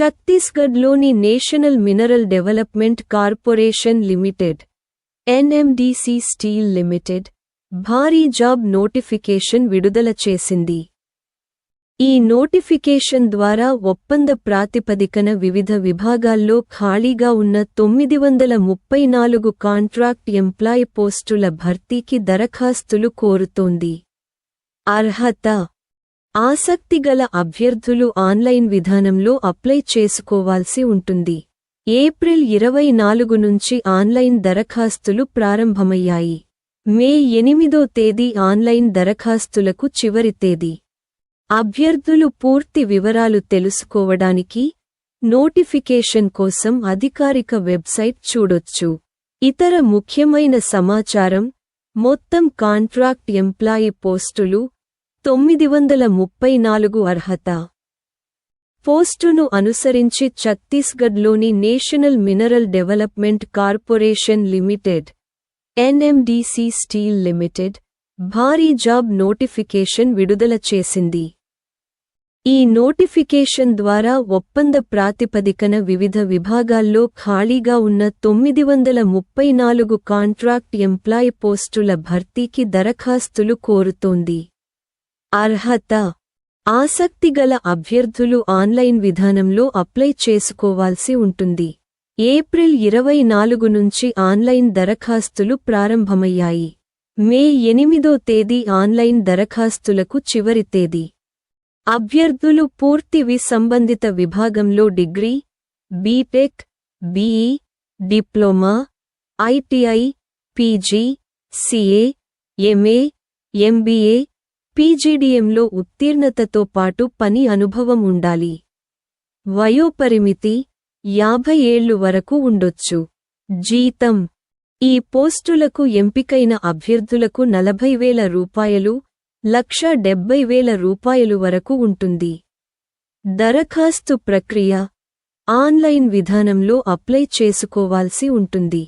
ఛత్తీస్గఢ్లోని national mineral development corporation limited NMDC steel limited భారీ job notification విడుదల చేసింది. ఈ నోటిఫికేషన్ ద్వారా ఒప్పంద ప్రాతిపదికన వివిధ విభాగాల్లో ఖాళీగా ఉన్న తొమ్మిది వందల ముప్పై నాలుగు కాంట్రాక్ట్ ఎంప్లాయ్ పోస్టుల భర్తీకి దరఖాస్తులు కోరుతోంది. అర్హత ఆసక్తిగల అభ్యర్థులు ఆన్లైన్ విధానంలో అప్లై చేసుకోవాల్సి ఉంటుంది. ఏప్రిల్ ఇరవై నాలుగు నుంచి ఆన్లైన్ దరఖాస్తులు ప్రారంభమయ్యాయి. మే ఎనిమిదో తేదీ ఆన్లైన్ దరఖాస్తులకు చివరి తేదీ. అభ్యర్థులు పూర్తి వివరాలు తెలుసుకోవడానికి నోటిఫికేషన్ కోసం అధికారిక వెబ్సైట్ చూడొచ్చు. ఇతర ముఖ్యమైన సమాచారం మొత్తం కాంట్రాక్ట్ ఎంప్లాయీ పోస్టులు తొమ్మిది వందల ముప్పై నాలుగు అర్హత. పోస్టును అనుసరించి ఛత్తీస్గఢ్లోని national mineral development corporation limited NMDC steel limited భారీ జాబ్ నోటిఫికేషన్ విడుదల చేసింది. ఈ నోటిఫికేషన్ ద్వారా ఒప్పంద ప్రాతిపదికన వివిధ విభాగాల్లో ఖాళీగా ఉన్న తొమ్మిది వందల ముప్పై నాలుగు కాంట్రాక్ట్ ఎంప్లాయ్ పోస్టుల భర్తీకి దరఖాస్తులు కోరుతోంది. అర్హత. ఆసక్తిగల అభ్యర్థులు ఆన్లైన్ విధానంలో అప్లై చేసుకోవాల్సి ఉంటుంది. ఏప్రిల్ ఇరవై నాలుగు నుంచి ఆన్లైన్ దరఖాస్తులు ప్రారంభమయ్యాయి. మే ఎనిమిదో తేదీ ఆన్లైన్ దరఖాస్తులకు చివరి తేదీ. అభ్యర్థులు పూర్తివి సంబంధిత విభాగంలో degree BTech BE diploma ITI PG CA MA MBA పీజీడీఎంలో ఉత్తీర్ణతతో పాటు పని అనుభవం ఉండాలి. వయోపరిమితి యాభై ఏళ్ళు వరకు ఉండొచ్చు. జీతం ఈ పోస్టులకు ఎంపికైన అభ్యర్థులకు నలభై వేల రూపాయలు లక్ష డెబ్బై వేల రూపాయలు వరకు ఉంటుంది. దరఖాస్తు ప్రక్రియ ఆన్లైన్ విధానంలో అప్లై చేసుకోవాల్సి ఉంటుంది.